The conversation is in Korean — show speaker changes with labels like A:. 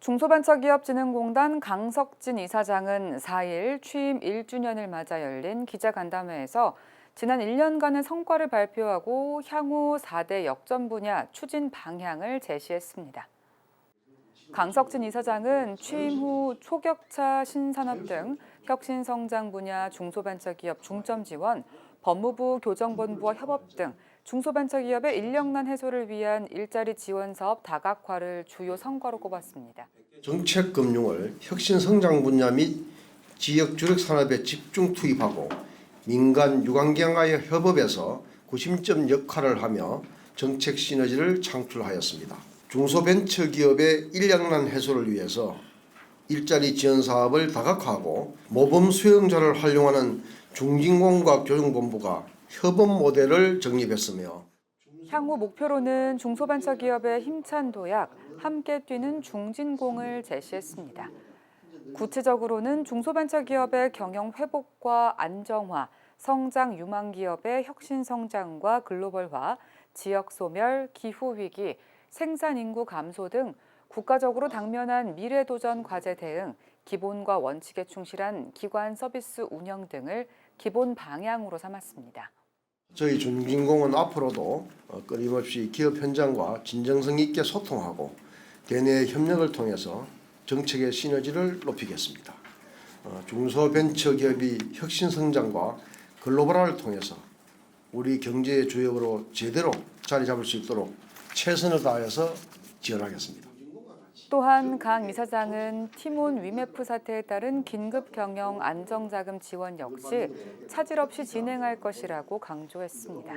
A: 중소벤처기업진흥공단 강석진 이사장은 4일 취임 1주년을 맞아 열린 기자간담회에서 지난 1년간의 성과를 발표하고 향후 4대 역점 분야 추진 방향을 제시했습니다. 강석진 이사장은 취임 후 초격차 신산업 등 혁신 성장 분야 중소벤처기업 중점 지원, 법무부 교정본부와 협업 등 중소벤처기업의 인력난 해소를 위한 일자리 지원 사업 다각화를 주요 성과로 꼽았습니다.
B: 정책 금융을 혁신 성장 분야 및 지역 주력 산업에 집중 투입하고 민간 유관기관과의 협업에서 구심점 역할을 하며 정책 시너지를 창출하였습니다. 중소벤처기업의 인력난 해소를 위해서 일자리 지원 사업을 다각화하고 모범 수용자를 활용하는 중진공과 교정본부가 협업 모델을 정립했으며
A: 향후 목표로는 중소벤처기업의 힘찬 도약, 함께 뛰는 중진공을 제시했습니다. 구체적으로는 중소벤처기업의 경영 회복과 안정화, 성장 유망 기업의 혁신 성장과 글로벌화, 지역 소멸, 기후 위기, 생산 인구 감소 등 국가적으로 당면한 미래 도전 과제 대응, 기본과 원칙에 충실한 기관 서비스 운영 등을 기본 방향으로 삼았습니다.
B: 저희 중진공은 앞으로도 어, 끊임없이 기업 현장과 진정성 있게 소통하고 대내 협력을 통해서 정책의 시너지를 높이겠습니다. 어, 중소벤처기업이 혁신 성장과 글로벌화를 통해서 우리 경제의 주역으로 제대로 자리 잡을 수 있도록 최선을 다해서 지원하겠습니다.
A: 또한 강 이사장은 티몬 위메프 사태에 따른 긴급 경영 안정자금 지원 역시 차질 없이 진행할 것이라고 강조했습니다.